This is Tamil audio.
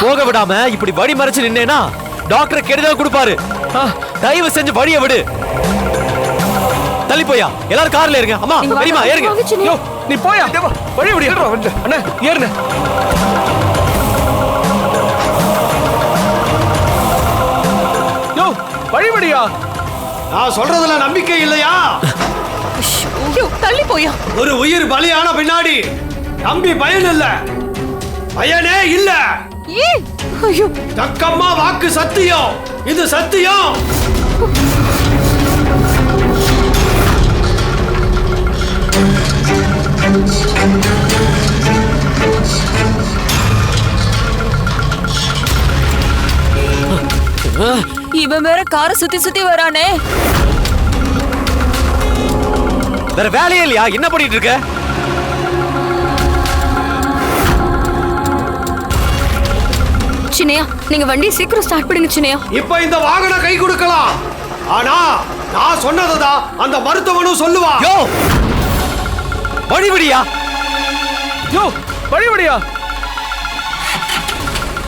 போக விடாம இப்படி வழி மறைச்சு நின்னேனா டாக்டர் கெடுதல் கொடுப்பாரு. தயவு செஞ்சு வழிய விடு. தள்ளி போயா எல்லாரும் கார்ல இருங்க. அம்மா பெரியமா ஏறுங்க. நீ போயா வழி விடியா அண்ணா ஏறுண்ணே. யோ வழி விடியா. நான் சொல்றதுல நம்பிக்கை இல்லையா? தள்ளி போயா ஒரு உயிர் பலியான பின்னாடி நம்பி பயன் இல்ல பயனே இல்ல. ஐயோ. தக்கம்மா வாக்கு சத்தியம். இது சத்தியம். இவன் வேற காரை சுத்தி சுத்தி வரானே. வேற வேலையே இல்லையா? என்ன பண்ணிட்டு இருக்க? சின்னையா? நீங்க வண்டி சீக்கிரம் ஸ்டார்ட் பண்ணுங்க சின்னையா. இப்ப இந்த வாகனம் கை கொடுக்கலாம். ஆனா நான் சொன்னதுதான் அந்த மருத்துவனும் சொல்லுவா யோ! வழி விடியா யோ! வழி விடியா